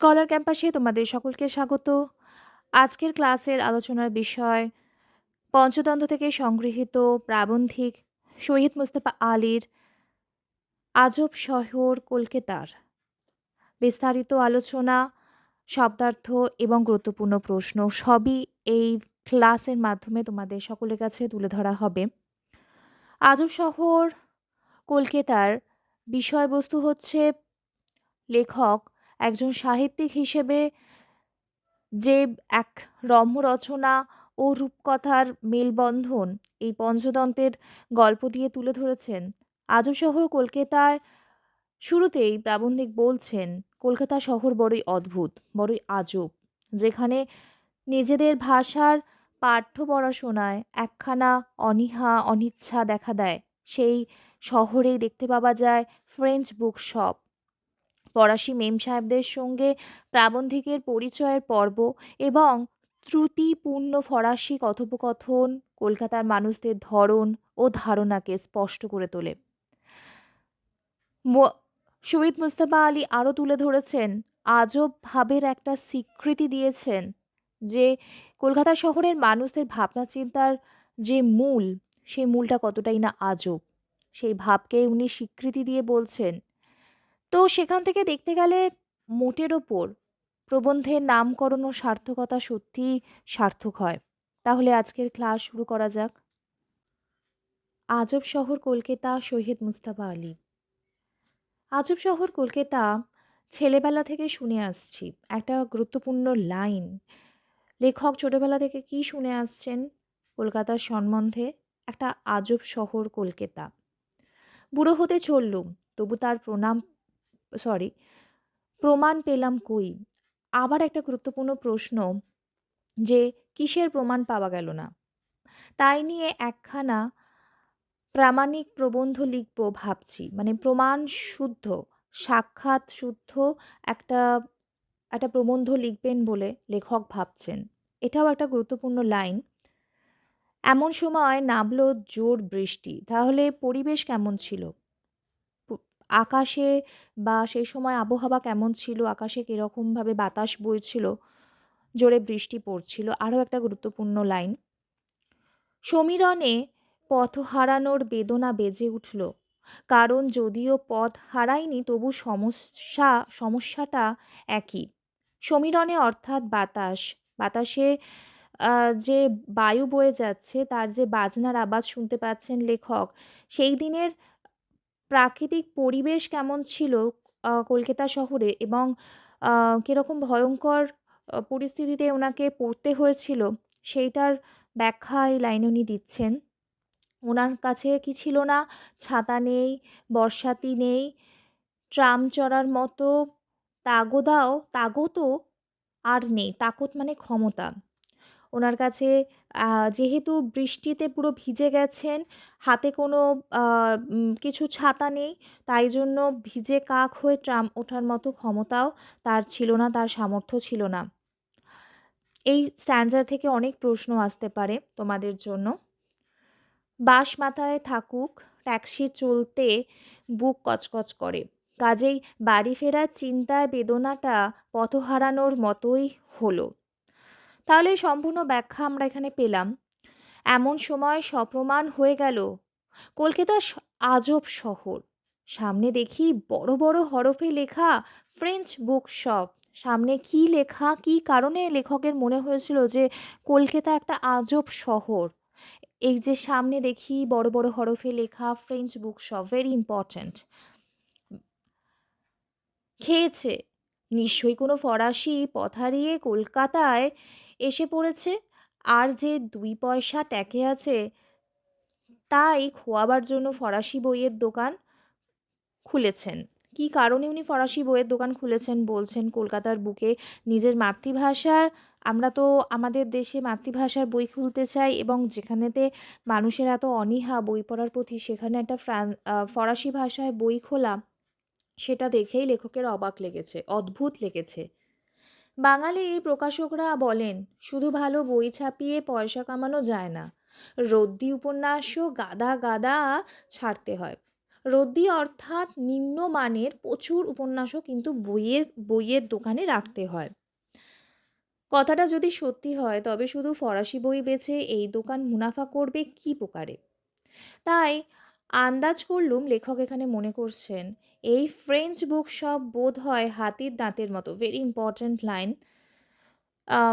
Scholar ক্যাম্পাসে তোমাদের সকলকে স্বাগত। আজকের ক্লাসের আলোচনার বিষয় পঞ্চতন্ত্র থেকে সংগৃহীত প্রাবন্ধিক শহীদ মুস্তফা আলীর আজব শহর কলকাতার। বিস্তারিত আলোচনা, শব্দার্থ এবং গুরুত্বপূর্ণ প্রশ্ন সবই এই ক্লাসের মাধ্যমে তোমাদের সকলের কাছে তুলে ধরা হবে। আজব শহর কলকাতার বিষয়বস্তু হচ্ছে লেখক একজন সাহিত্যিক হিসেবে যে এক রম্য রচনা ও রূপকথার মেলবন্ধন এই পঞ্চতন্ত্রের গল্প দিয়ে তুলে ধরেছেন। আজব শহর কলকাতার শুরুতেই প্রাবন্ধিক বলছেন, কলকাতা শহর বড়ই অদ্ভুত, বড়ই আজব, যেখানে নিজেদের ভাষার পাঠ্য পড়াশোনায় একখানা অনীহা, অনিচ্ছা দেখা দেয়। সেই শহরেই দেখতে পাওয়া যায় ফ্রেঞ্চ বুক শপ ফরাসি মেম সাহেবদের সঙ্গে প্রাবন্ধিকের পরিচয়ের পর্ব এবং ত্রুটিপূর্ণ ফরাসি কথোপকথন, কলকাতার মানুষদের ধরন ও ধারণাকে স্পষ্ট করে তোলে। শহীদ মুস্তফা আলী আরও তুলে ধরেছেন, আজব ভাবের একটা স্বীকৃতি দিয়েছেন যে কলকাতা শহরের মানুষদের ভাবনা চিন্তার যে মূল, সেই মূলটা কতটাই না আজব, সেই ভাবকে উনি স্বীকৃতি দিয়ে বলছেন। তো সেখান থেকে দেখতে গেলে মোটের ওপর প্রবন্ধের নামকরণ ও সার্থকতা সত্যিই সার্থক হয়। তাহলে আজকের ক্লাস শুরু করা যাক। আজব শহর কলকাতা, শহীদ মুস্তাফা আলী। আজব শহর কলকাতা ছেলেবেলা থেকে শুনে আসছি। একটা গুরুত্বপূর্ণ লাইন। লেখক ছোটবেলা থেকে কি শুনে আসছেন? কলকাতার সম্বন্ধে একটা আজব শহর কলকাতা। বুড়ো হতে চললুম, তবু তার প্রণাম সরি প্রমাণ পেলাম কই? আবার একটা গুরুত্বপূর্ণ প্রশ্ন যে কিসের প্রমাণ পাওয়া গেল না? তাই নিয়ে একখানা প্রামাণিক প্রবন্ধ লিখব ভাবছি। মানে প্রমাণ শুদ্ধ, সাক্ষাৎ শুদ্ধ একটা একটা প্রবন্ধ লিখবেন বলে লেখক ভাবছেন। এটাও একটা গুরুত্বপূর্ণ লাইন। এমন সময় নামলো জোর বৃষ্টি। তাহলে পরিবেশ কেমন ছিল? আকাশে বা সেই সময় আবহাওয়া কেমন ছিল? আকাশে কীরকমভাবে বাতাস বইছিল? জোরে বৃষ্টি পড়ছিল? আরও একটা গুরুত্বপূর্ণ লাইন। সমীরণে পথ হারানোর বেদনা বেজে উঠল। কারণ যদিও পথ হারায়নি, তবু সমস্যা, সমস্যাটা একই। সমীরণে অর্থাৎ বাতাস। বাতাসে যে বায়ু বয়ে যাচ্ছে, তার যে বাজনার আওয়াজ শুনতে পাচ্ছেন লেখক, সেই দিনের প্রাকৃতিক পরিবেশ কেমন ছিল কলকাতা শহরে এবং কীরকম ভয়ঙ্কর পরিস্থিতিতে ওনাকে পড়তে হয়েছিল, সেইটার ব্যাখ্যা এই লাইনে উনি দিচ্ছেন। ওনার কাছে কি ছিল না? ছাতা নেই, বর্ষাতি নেই, ট্রাম চড়ার মতো, তাগদাও, তাগতও আর নেই, তাকত মানে ক্ষমতা। ওনার কাছে যেহেতু বৃষ্টিতে পুরো ভিজে গেছেন, হাতে কোনো কিছু ছাতা নেই, তাই জন্য ভিজে কাক হয়ে ট্রাম ওঠার মতো ক্ষমতাও তার ছিল না, তার সামর্থ্য ছিল না। এই স্ট্যান্ডার থেকে অনেক প্রশ্ন আসতে পারে তোমাদের জন্য। বাস মাথায় থাকুক, ট্যাক্সি চলতে বুক কচকচ করে। কাজেই বাড়ি ফেরার চিন্তায় বেদনাটা পথ হারানোর মতোই হলো। তাহলে সম্পূর্ণ ব্যাখ্যা আমরা এখানে পেলাম। এমন সময় সপ্রমাণ হয়ে গেল কলকাতা আজব শহর। সামনে দেখি বড় বড় হরফে লেখা ফ্রেঞ্চ বুক শপ সামনে কি লেখা, কি কারণে লেখকের মনে হয়েছিল যে কলকাতা একটা আজব শহর? এই যে সামনে দেখি বড় বড় হরফে লেখা French book shop very important খেয়েছে। নিশ্চয়ই কোনো ফরাসি পথ হারিয়ে কলকাতায় এসে পড়েছে। আর যে দুই পয়সা ট্যাকে আছে, তাই খোয়াবার জন্য ফরাসি বইয়ের দোকান খুলেছেন। কি কারণে উনি ফরাসি বইয়ের দোকান খুলেছেন বলছেন, কলকাতার বুকে নিজের মাতৃভাষার, আমরা তো আমাদের দেশে মাতৃভাষার বই খুলতে চাই এবং যেখানেতে মানুষের এত অনীহা বই পড়ার প্রতি সেখানে একটা ফরাসি ভাষায় বই খোলা। সেটা দেখেই লেখকের অবাক লেগেছে, অদ্ভুত লেগেছে। বাঙালি প্রকাশকরা বলেন, শুধু ভালো বই ছাপিয়ে পয়সা কামানো যায় না। রদ্দি উপন্যাসও গাদা গাদা ছাড়তে হয়। রদ্দি অর্থাৎ নিম্নমানের প্রচুর উপন্যাসও কিন্তু বইয়ের বইয়ের দোকানে রাখতে হয়। কথাটা যদি সত্যি হয়, তবে শুধু ফরাসি বই বেছে এই দোকান মুনাফা করবে কী প্রকারে? তাই আন্দাজ করলুম লেখক এখানে মনে করছেন, এই ফ্রেঞ্চ বুক সব বোধ হয় হাতির দাঁতের মতো very important line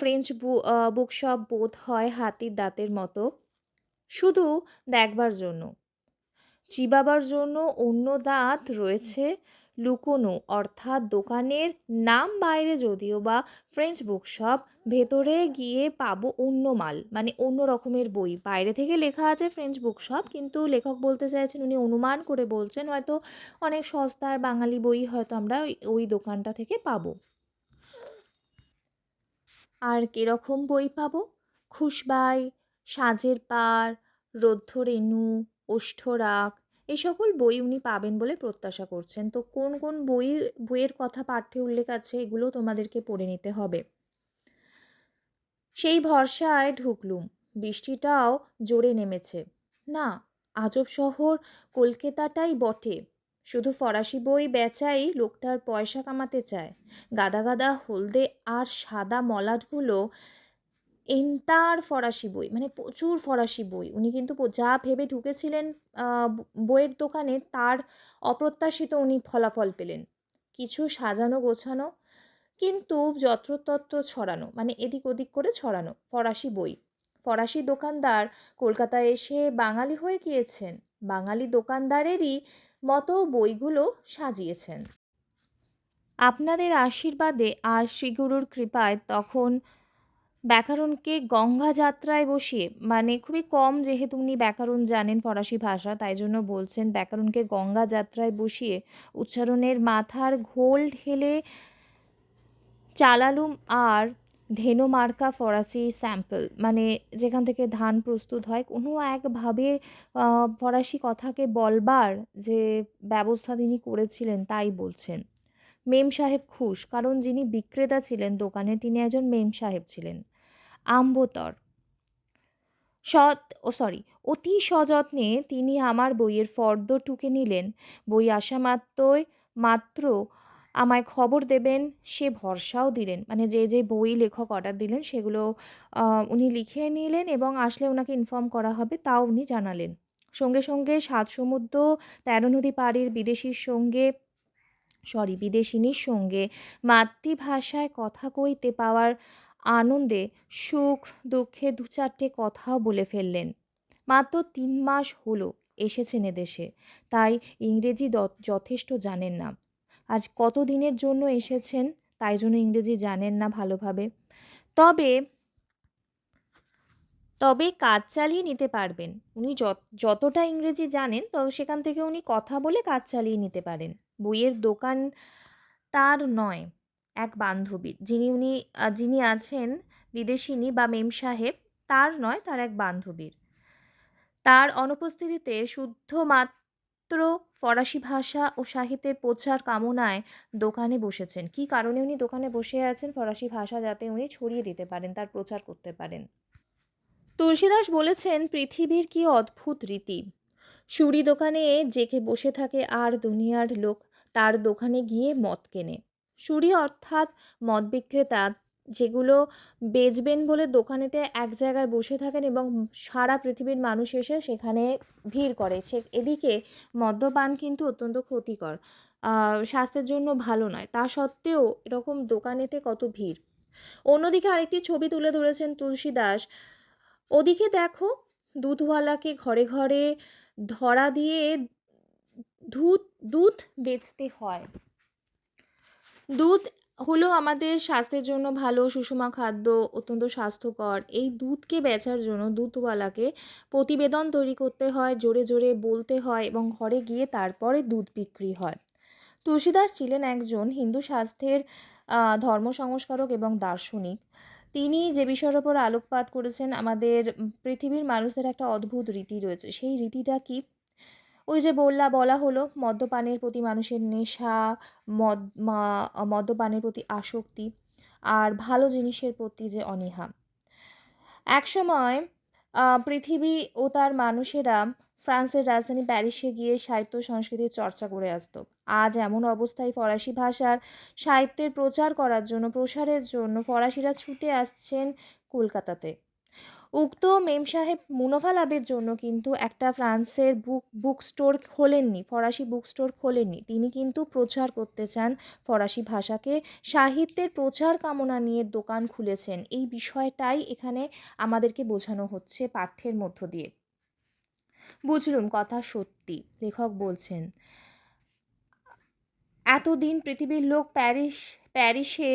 French book সব বোধ হয় হাতির দাঁতের মতো, শুধু দেখবার জন্য, চিবাবার জন্য অন্য দাঁত রয়েছে লুকোনো, অর্থাৎ দোকানের নাম বাইরে যদিও বা ফ্রেঞ্চ বুকশপ ভেতরে গিয়ে পাবো অন্য মাল মানে অন্য রকমের বই। বাইরে থেকে লেখা আছে ফ্রেঞ্চ বুকশপ কিন্তু লেখক বলতে চাইছেন উনি অনুমান করে বলছেন, হয়তো অনেক সস্তার বাঙালি বই হয়তো আমরা ওই দোকানটা থেকে পাবো। আর কীরকম বই পাবো? খুশবাই সাঁঝের পার রৌদ্ররেণু ওষ্ঠরাগ এই সকল বই উনি পাবেন বলে প্রত্যাশা করছেন। তো কোন কোন বই, বইয়ের কথা পাঠ্যে উল্লেখ আছে এগুলো তোমাদেরকে পড়ে নিতে হবে। সেই ভরসায় ঢুকলুম, বৃষ্টিটাও জোরে নেমেছে। না, আজব শহর কলকাতাটাই বটে। শুধু ফরাসি বই বেচাই লোকটার পয়সা কামাতে চায়। গাদা গাদা হলদে আর সাদা মলাটগুলো এন্তার ফরাসি বই মানে প্রচুর ফরাসি বই। উনি কিন্তু যা ভেবে ঢুকেছিলেন বইয়ের দোকানে, তার অপ্রত্যাশিত উনি ফলাফল পেলেন। কিছু সাজানো, গোছানো, কিন্তু যত্রতত্র ছড়ানো মানে এদিক ওদিক করে ছড়ানো ফরাসি বই। ফরাসি দোকানদার কলকাতায় এসে বাঙালি হয়ে গিয়েছেন। বাঙালি দোকানদারেরই মতো বইগুলো সাজিয়েছেন। আপনাদের আশীর্বাদে আর শ্রীগুরুর কৃপায় তখন ব্যাকরণকে গঙ্গা যাত্রায় বসিয়ে মানে খুবই কম যেহেতু উনি ব্যাকরণ জানেন ফরাসি ভাষা, তাই জন্য বলছেন ব্যাকরণকে গঙ্গা যাত্রায় বসিয়ে উচ্চারণের মাথার ঘোল ঢেলে চালালুম আর ধেনু মার্কা ফরাসি স্যাম্পল মানে যেখান থেকে ধান প্রস্তুত হয়। কোনো একভাবে ফরাসি কথাকে বলবার যে ব্যবস্থা তিনি করেছিলেন তাই বলছেন। মেম সাহেব খুশ, কারণ যিনি বিক্রেতা ছিলেন দোকানে, তিনি একজন মেম সাহেব ছিলেন। আম্বতর। সৎ, ও সরি অতি সযত্নে তিনি আমার বইয়ের ফর্দ টুকে নিলেন। বই আসা মাত্রই, মাত্র আমায় খবর দেবেন, সে ভরসাও দিলেন। মানে যে যে বই লেখক অর্ডার দিলেন, সেগুলো উনি লিখে নিলেন এবং আসলে ওনাকে ইনফর্ম করা হবে, তাও উনি জানালেন। সঙ্গে সঙ্গে সাত সমুদ্র, তেরো নদী পাড়ির বিদেশির সঙ্গে সরি বিদেশিনীর সঙ্গে মাতৃভাষায় কথা কইতে পাওয়ার আনন্দে সুখ, দুঃখে দু চারটে কথাও বলে ফেললেন। মাত্র তিন মাস হলো এসেছেন এদেশে, তাই ইংরেজি যথেষ্ট জানেন না। আজ কত দিনের জন্য এসেছেন তাই জন্য ইংরেজি জানেন না ভালোভাবে। তবে তবে কাজ চালিয়ে নিতে পারবেন। উনি যতটা ইংরেজি জানেন, তো সেখান থেকে উনি কথা বলে কাজ চালিয়ে নিতে পারেন। বইয়ের দোকান তার নয়। এক বান্ধবীর যিনি উনি যিনি আছেন বিদেশিনী বা মেম সাহেব, তার নয়, তার এক বান্ধবীর। তার অনুপস্থিতিতে শুদ্ধ মাত্র ফরাসি ভাষা ও সাহিত্যের প্রচার কামনায় দোকানে বসেছেন। কি কারণে উনি দোকানে বসে আছেন? ফরাসি ভাষা যাতে উনি ছড়িয়ে দিতে পারেন, তার প্রচার করতে পারেন। তুলসীদাস বলেছেন, পৃথিবীর কি অদ্ভুত রীতি। সুরি দোকানে জেকে বসে থাকে আর দুনিয়ার লোক, তার দোকানে গিয়ে মদ কেনে। সুরি অর্থাৎ মদ বিক্রেতা যেগুলো বেচবেন বলে দোকানেতে এক জায়গায় বসে থাকেন এবং সারা পৃথিবীর মানুষ এসে সেখানে ভিড় করে। সে এদিকে মদ্যপান কিন্তু অত্যন্ত ক্ষতিকর স্বাস্থ্যের জন্য ভালো নয়। তা সত্ত্বেও এরকম দোকানেতে কত ভিড়। অন্যদিকে আরেকটি ছবি তুলে ধরেছেন তুলসী দাস ওদিকে দেখো দুধওয়ালাকে ঘরে ঘরে ধরা দিয়ে দুধ দুধ বেচতে হয়। দুধ হলো আমাদের স্বাস্থ্যের জন্য ভালো, সুষমা খাদ্য, অত্যন্ত স্বাস্থ্যকর। এই দুধকে বেচার জন্য দুধওয়ালাকে প্রতিবেদন তৈরি করতে হয়, জোরে জোরে বলতে হয় এবং ঘরে গিয়ে তারপরে দুধ বিক্রি হয়। তুলসীদাস ছিলেন একজন হিন্দু স্বাস্থ্যের ধর্ম সংস্কারক এবং দার্শনিক। তিনি যে বিষয়ের ওপর আলোকপাত করেছেন, আমাদের পৃথিবীর মানুষদের একটা অদ্ভুত রীতি রয়েছে। সেই রীতিটা কি? ওই যে বললা, বলা হলো, মদ্যপানের প্রতি মানুষের নেশা, মদ মদ্যপানের প্রতি আসক্তি আর ভালো জিনিসের প্রতি যে অনীহা। একসময় পৃথিবী ও তার মানুষেরা ফ্রান্সের রাজধানী প্যারিসে গিয়ে সাহিত্য সংস্কৃতির চর্চা করে আসতো। আজ এমন অবস্থায় ফরাসি ভাষার সাহিত্যের প্রচার করার জন্য, প্রসারের জন্য ফরাসিরা ছুটে আসছেন কলকাতাতে। উক্ত মেম সাহেব মুনাফা লাভের জন্য কিন্তু একটা ফ্রান্সের বুক বুক স্টোর খোলেননি, ফরাসি বুক স্টোর খোলেননি। তিনি কিন্তু প্রচার করতে চান ফরাসি ভাষাকে। সাহিত্যের প্রচার কামনা নিয়ে দোকান খুলেছেন। এই বিষয়টাই এখানে আমাদেরকে বোঝানো হচ্ছে পাঠ্যের মধ্য দিয়ে। বুঝলুম, কথা সত্যি। লেখক বলছেন, এতদিন পৃথিবীর লোক প্যারিস, প্যারিসে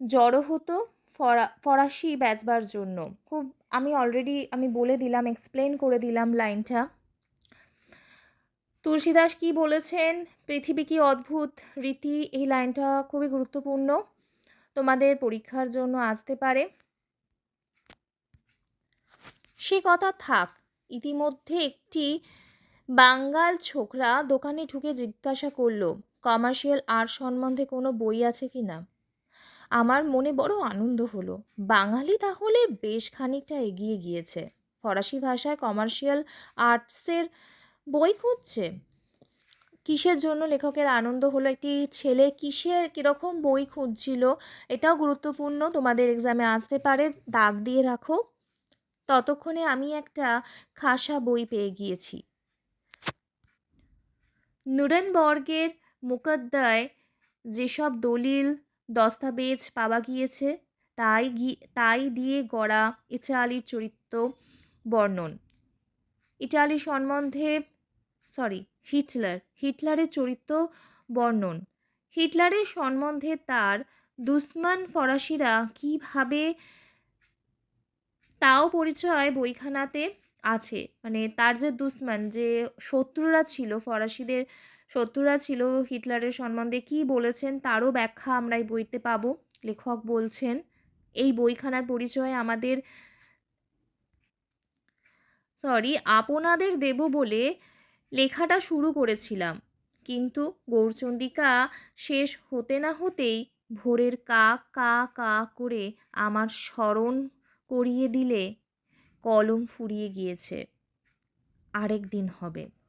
জড়ো হতো ফরা, ফরাসি বেচবার জন্য। খুব আমি অলরেডি আমি বলে দিলাম এক্সপ্লেন করে দিলাম লাইনটা তুলসীদাস কি বলেছেন? পৃথিবী কি অদ্ভুত? রীতি, এই লাইনটা খুবই গুরুত্বপূর্ণ। তোমাদের পরীক্ষার জন্য আসতে পারে। সে কথা থাক, ইতিমধ্যে একটি বাঙ্গাল ছোকরা দোকানে ঢুকে জিজ্ঞাসা করল, কমার্শিয়াল আর্ট সম্বন্ধে কোনো বই আছে কি না আমার মনে বড় আনন্দ হলো। বাঙালি তাহলে বেশ খানিকটা এগিয়ে গিয়েছে। ফরাসি ভাষায় কমার্শিয়াল আর্টসের বই খুঁজছে। কিসের জন্য লেখকের আনন্দ হলো? একটি ছেলে কিসের, কীরকম বই খুঁজছিল? এটাও গুরুত্বপূর্ণ, তোমাদের এক্সামে আসতে পারে, দাগ দিয়ে রাখো। ততক্ষণে আমি একটা খাসা বই পেয়ে গিয়েছি। নুরেনবর্গের মোকদ্দায় যেসব দলিল দস্তাবেজ পাওয়া গিয়েছে। তাই তাই দিয়ে গড়া ইটালির চরিত্র বর্ণন। ইটালি সম্বন্ধে সরি হিটলার, হিটলারের চরিত্র বর্ণন। হিটলারের সম্বন্ধে তার দুশ্মন ফরাসিরা কীভাবে তাও পরিচয় বইখানাতে আছে? মানে তার যে দুশ্মন, যে শত্রুরা ছিল ফরাসিদের শত্রুরা ছিল হিটলারের সম্বন্ধে কী বলেছেন তারও ব্যাখ্যা আমরা এই বইতে পাবো। লেখক বলছেন, এই বইখানার পরিচয় আমাদের সরি, আপনাদের দেব বলে লেখাটা শুরু করেছিলাম। কিন্তু গৌরচন্দিকা শেষ হতে না হতেই ভোরের কা কা কা করে আমার স্মরণ করিয়ে দিলে কলম ফুরিয়ে গিয়েছে। আরেক দিন হবে।